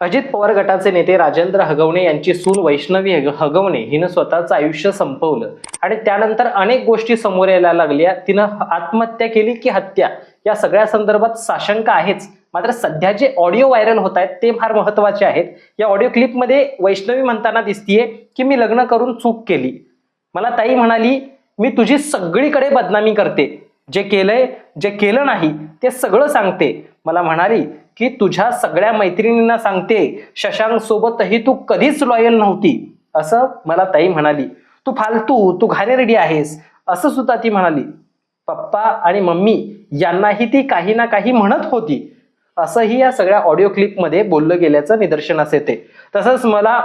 अजित पवार गटाचे नेते राजेंद्र हगवणे यांची सून वैष्णवी हग- हगवणे हिनं स्वतःचं आयुष्य संपवलं. आणि त्यानंतर अनेक गोष्टी समोर यायला लागल्या. तिनं आत्महत्या केली की हत्या? या सगळ्या संदर्भात साशंका आहेच. मात्र सध्या जे ऑडिओ व्हायरल होत आहेत ते फार महत्त्वाचे आहेत. या ऑडिओ क्लिपमध्ये वैष्णवी म्हणताना दिसतीये की मी लग्न करून चूक केली. मला ताई म्हणाली मी तुझी सगळीकडे बदनामी करते. जे केलंय जे केलं नाही ते सगळं सांगते. मला म्हणाली की तुझ्या सगळ्या मैत्रिणींना सांगते शशांक सोबतही तू कधीच लॉयल नव्हती. असं मला ताई म्हणाली. तू फालतू तू घाणेरडी आहेस असं सुद्धा ती म्हणाली. पप्पा आणि मम्मी यांनाही ती काही ना काही म्हणत होती. असंही या सगळ्या ऑडिओ क्लिपमध्ये बोललं गेल्याचं निदर्शनास येते. तसंच मला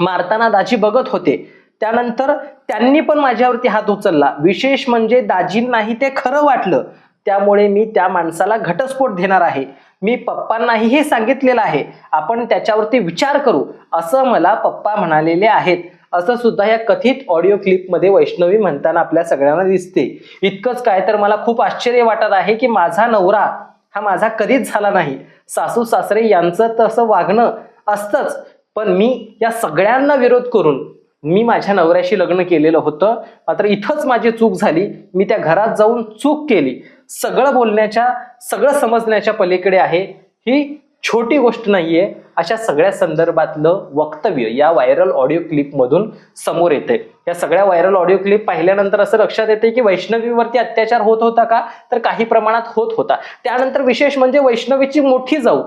मारताना दाजी बघत होते. त्यानंतर त्यांनी पण माझ्यावरती हात उचलला. विशेष म्हणजे दाजींनाही ते खरं वाटलं. त्यामुळे मी त्या माणसाला घटस्फोट देणार आहे. मी पप्पांनाही हे सांगितलेलं आहे. आपण त्याच्यावरती विचार करू. असं मला पप्पा म्हणालेले आहेत. असं सुद्धा या कथित ऑडिओ क्लिपमध्ये वैष्णवी म्हणताना आपल्या सगळ्यांना दिसते. इतकंच काय तर मला खूप आश्चर्य वाटत आहे की माझा नवरा हा माझा कधीच झाला नाही. सासू सासरे यांचं तसं वागणं असतंच. पण मी या सगळ्यांना विरोध करून मी माझ्या नवऱ्याशी लग्न केलेलं होतं. मात्र इथंच माझी चूक झाली. मी त्या घरात जाऊन चूक केली. सगळं बोलण्याच्या सगळं समजण्याच्या पलीकडे आहे. ही छोटी गोष्ट नाहीये. अशा सगळ्या संदर्भातलं वक्तव्य या व्हायरल ऑडिओ क्लिपमधून समोर येते या सगळ्या व्हायरल ऑडिओ क्लिप पाहिल्यानंतर असं लक्षात येते की वैष्णवीवरती अत्याचार होत होता का? तर काही प्रमाणात होत होता. त्यानंतर विशेष म्हणजे वैष्णवीची मोठी जाऊ.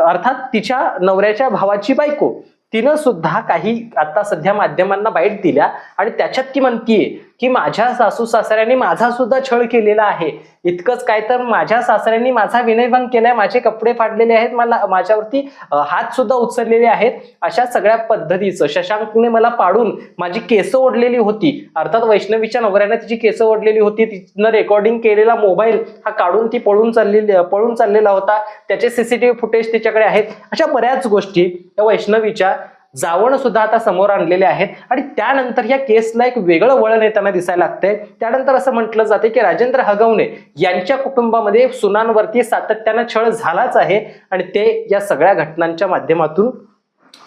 अर्थात तिच्या नवऱ्याच्या भावाची बायको. तिनं सुद्धा काही आता सध्या माध्यमांना बाईट दिल्या आणि त्याच्यात ती म्हणतीये की माझ्या सासू सासऱ्याने माझा सुद्धा छळ केलेला आहे. इतकंच काय तर माझ्या सासऱ्यांनी माझा विनयभंग केलाय माझे कपडे फाडलेले आहेत मला माझ्यावरती हात सुद्धा उचललेले आहेत. अशा सगळ्या पद्धतीचं शशांकने मला पाडून माझी केस ओढलेली होती. अर्थात वैष्णवीच्या नवऱ्याने तिची केस ओढलेली होती. तिनं रेकॉर्डिंग केलेला मोबाईल हा काढून ती पळून चाललेली पळून चाललेला होता. त्याचे सीसीटीव्ही फुटेज तिच्याकडे आहेत. अशा बऱ्याच गोष्टी त्या वैष्णवीच्या जावण सुद्धा आता समोर आणलेले आहेत. आणि त्यानंतर या केसला एक वेगळं वळण येताना दिसायला लागतंय. त्यानंतर असं म्हटलं जाते की राजेंद्र हगवणे यांच्या कुटुंबामध्ये सुनांवरती सातत्यानं छळ झालाच आहे. आणि ते या सगळ्या घटनांच्या माध्यमातून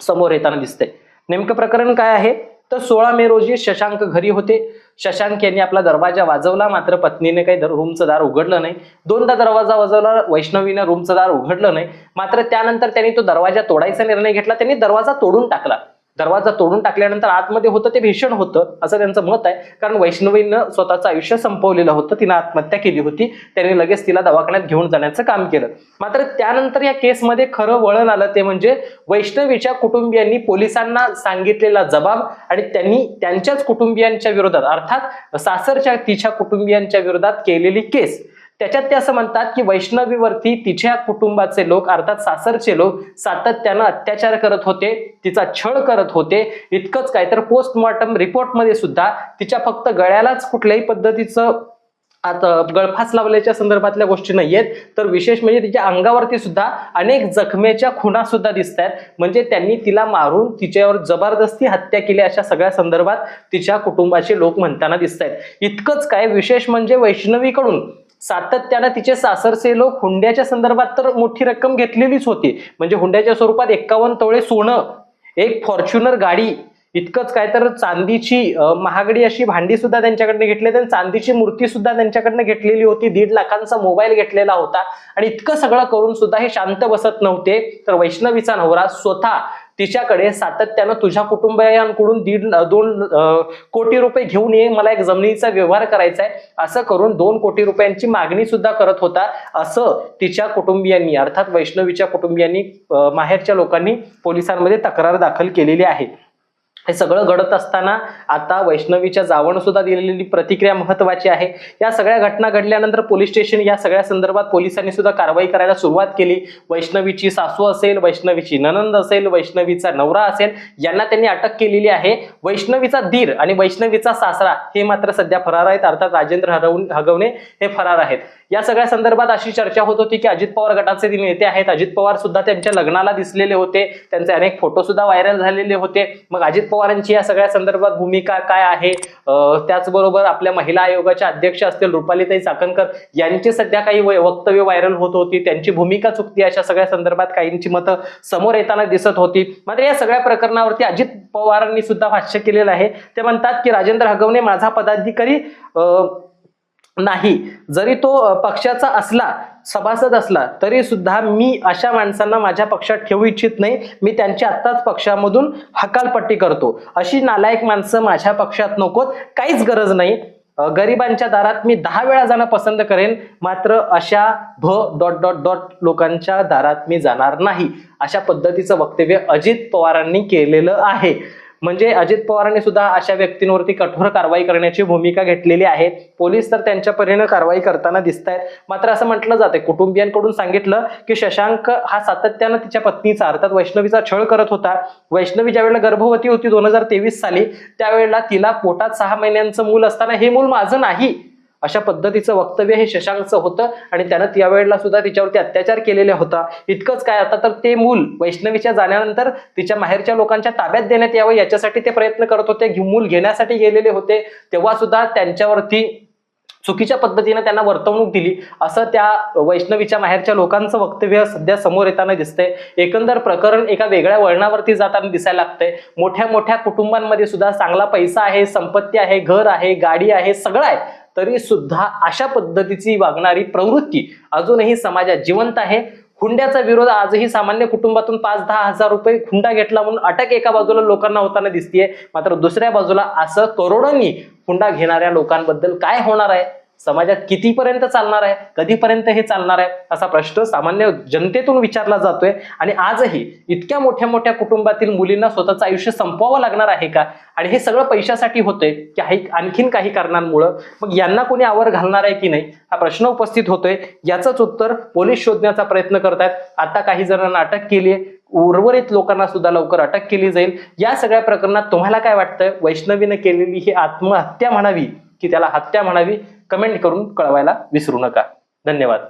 समोर येताना दिसतंय. नेमकं प्रकरण काय आहे? तर सोळा मे रोजी शशांक घरी होते. शशांक यांनी आपला दरवाजा वाजवला. मात्र पत्नीने काही रूमचं दार उघडलं नाही. दोनदा दरवाजा वाजवला. वैष्णवीने रूमचं दार उघडलं नाही. मात्र त्यानंतर त्यांनी तो दरवाजा तोडायचा निर्णय घेतला. त्यांनी दरवाजा तोडून टाकला. दरवाजा तोडून टाकल्यानंतर आतमध्ये होतं ते भीषण होतं असं त्यांचं मत आहे. कारण वैष्णवीनं स्वतःचं आयुष्य संपवलेलं होतं तिनं आत्महत्या केली होती. त्यांनी लगेच तिला दवाखान्यात घेऊन जाण्याचं काम केलं. मात्र त्यानंतर या केसमध्ये खरं वळण आलं ते म्हणजे वैष्णवीच्या कुटुंबियांनी पोलिसांना सांगितलेला जबाब आणि त्यांनी त्यांच्याच कुटुंबियांच्या विरोधात अर्थात सासरच्या तिच्या कुटुंबियांच्या विरोधात केलेली केस. त्याच्यात ते असं म्हणतात की वैष्णवीवरती तिच्या कुटुंबाचे लोक अर्थात सासरचे लोक सातत्यानं अत्याचार करत होते तिचा छळ करत होते. इतकंच काय तर पोस्टमॉर्टम रिपोर्टमध्ये सुद्धा तिच्या फक्त गळ्यालाच कुठल्याही पद्धतीचं आता गळफास लावल्याच्या संदर्भातल्या गोष्टी नाहीयेत. तर विशेष म्हणजे तिच्या अंगावरती सुद्धा अनेक जखमेच्या खुणा सुद्धा दिसत आहेत म्हणजे त्यांनी तिला मारून तिच्यावर जबरदस्ती हत्या केली अशा सगळ्या संदर्भात तिच्या कुटुंबाचे लोक म्हणताना दिसत आहेत इतकंच काय विशेष म्हणजे वैष्णवीकडून सातत्यानं तिचे सासरचे लोक हुंड्याच्या संदर्भात तर मोठी रक्कम घेतलेलीच होती. म्हणजे हुंड्याच्या स्वरूपात एक्कावन्न तोळे सोनं एक फॉर्च्युनर गाडी इतकंच काय तर चांदीची महागडी अशी भांडी सुद्धा त्यांच्याकडनं घेतली आणि चांदीची मूर्ती सुद्धा त्यांच्याकडनं घेतलेली होती. दीड लाखांचा मोबाईल घेतलेला होता. आणि इतकं सगळं करून सुद्धा हे शांत बसत नव्हते. तर वैष्णवीचा नवरा स्वतः तिच्याकडे सातत्यानं तुझ्या कुटुंबियांकडून दीड दोन कोटी रुपये घेऊन ये मला एक जमिनीचा व्यवहार करायचा आहे असं करून दोन कोटी रुपयांची मागणी सुद्धा करत होता. असं तिच्या कुटुंबियांनी अर्थात वैष्णवीच्या कुटुंबियांनी माहेरच्या लोकांनी पोलिसांमध्ये तक्रार दाखल केलेली आहे. हे सगळं घडत असताना आता वैष्णवीच्या जावण सुद्धा दिलेली प्रतिक्रिया महत्वाची आहे. या सगळ्या घटना घडल्यानंतर पोलीस स्टेशन या सगळ्या संदर्भात पोलिसांनी सुद्धा कारवाई करायला सुरुवात केली. वैष्णवीची सासू असेल वैष्णवीची ननंद असेल वैष्णवीचा नवरा असेल यांना त्यांनी अटक केलेली आहे. वैष्णवीचा धीर आणि वैष्णवीचा सासरा हे मात्र सध्या फरार आहेत. अर्थात राजेंद्र हरवून हगवणे हे फरार आहेत. या सगळ्या संदर्भात अशी चर्चा होत होती की अजित पवार गटाचे ते नेते आहेत अजित पवार सुद्धा त्यांच्या लग्नाला दिसलेले होते. त्यांचे अनेक फोटो सुद्धा व्हायरल झालेले होते. मग अजित पवारांची या सगळ्या संदर्भात भूमिका काय आहे? त्याचबरोबर आपल्या महिला आयोगाच्या अध्यक्ष असतील रुपालीताई चाकणकर यांची सध्या काही वक्तव्य व्हायरल होत होती. त्यांची भूमिका चुकती अशा सगळ्या संदर्भात काहींची मतं समोर येताना दिसत होती. मात्र या सगळ्या प्रकरणावरती अजित पवारांनी सुद्धा भाष्य केलेलं आहे. ते म्हणतात की राजेंद्र हगवणे माझा पदाधिकारी अं, नाही. जरी तो पक्षाचा असला सभासद असला तरी सुद्धा मी अशा माणसांना माझ्या पक्षात ठेवू इच्छित नाही. मी त्यांची आत्ताच पक्षामधून हकालपट्टी करतो. अशी नालायक माणसं माझ्या पक्षात नकोत. काहीच गरज नाही. गरिबांच्या दारात मी दहा वेळा जाणं पसंत करेन. मात्र अशा भ डॉट डॉट डॉट लोकांच्या दारात मी जाणार नाही. अशा पद्धतीचं वक्तव्य अजित पवारांनी केलेलं आहे. म्हणजे अजित पवारांनी सुद्धा अशा व्यक्तींवरती कठोर कारवाई करण्याची भूमिका घेतलेली आहे. पोलीस तर त्यांच्या परीने कारवाई करताना दिसत आहेत मात्र असं म्हटलं जाते कुटुंबियांकडून सांगितलं की शशांक हा सातत्यानं तिच्या पत्नीचा अर्थात वैष्णवीचा छळ करत होता. वैष्णवी ज्यावेळेला गर्भवती होती दोन हजार तेवीस साली त्यावेळेला तिला पोटात सहा महिन्यांचं मूल असताना हे मूल माझं नाही. अशा पद्धतीचं वक्तव्य हे शशांकचं होतं आणि त्यानं त्यावेळेला सुद्धा तिच्यावरती अत्याचार केलेला होता. इतकंच काय? आता तर ते मूल वैष्णवीच्या जाण्यानंतर तिच्या माहेरच्या लोकांच्या ताब्यात देण्यात यावं याच्यासाठी ते प्रयत्न करत होते. मूल घेण्यासाठी गेलेले होते. तेव्हा सुद्धा त्यांच्यावरती चुकीच्या पद्धतीने त्यांना वर्तवणूक दिली. असं त्या वैष्णवीच्या माहेरच्या लोकांचं वक्तव्य सध्या समोर येताना दिसतंय. एकंदर प्रकरण एका वेगळ्या वळणावरती जाताना दिसायला लागतंय. मोठ्या मोठ्या कुटुंबांमध्ये सुद्धा चांगला पैसा आहे संपत्ती आहे घर आहे गाडी आहे सगळं आहे. तरी सुद्धा अशा पद्धतीची वागणारी प्रवृत्ती अजूनही समाजात जिवंत आहे. हुंड्याचा विरोध आजही सामान्य कुटुंबातून पाच दहा हजार रुपये हुंडा घेतला म्हणून अटक एका बाजूला लोकांना होताना दिसतीये. मात्र दुसऱ्या बाजूला असं करोडोंनी हुंडा घेणाऱ्या लोकांबद्दल काय होणार आहे? समाजात कितीपर्यंत चालणार आहे कधीपर्यंत हे चालणार आहे असा प्रश्न सामान्य जनतेतून विचारला जातोय. आणि आजही इतक्या मोठ्या मोठ्या कुटुंबातील मुलींना स्वतःचं आयुष्य संपवावं लागणार आहे का? आणि हे सगळं पैशासाठी होतंय की काही आणखीन काही कारणांमुळं. मग यांना कोणी आवर घालणार आहे की नाही? हा प्रश्न उपस्थित होतोय. याचंच उत्तर पोलीस शोधण्याचा प्रयत्न करतायत. आता काही जणांना अटक केली आहे. उर्वरित लोकांना सुद्धा लवकर अटक केली जाईल. या सगळ्या प्रकरणात तुम्हाला काय वाटतं वैष्णवीनं केलेली ही आत्महत्या म्हणावी की त्याला हत्या म्हणावी? कमेंट करून कळवायला विसरू नका. धन्यवाद.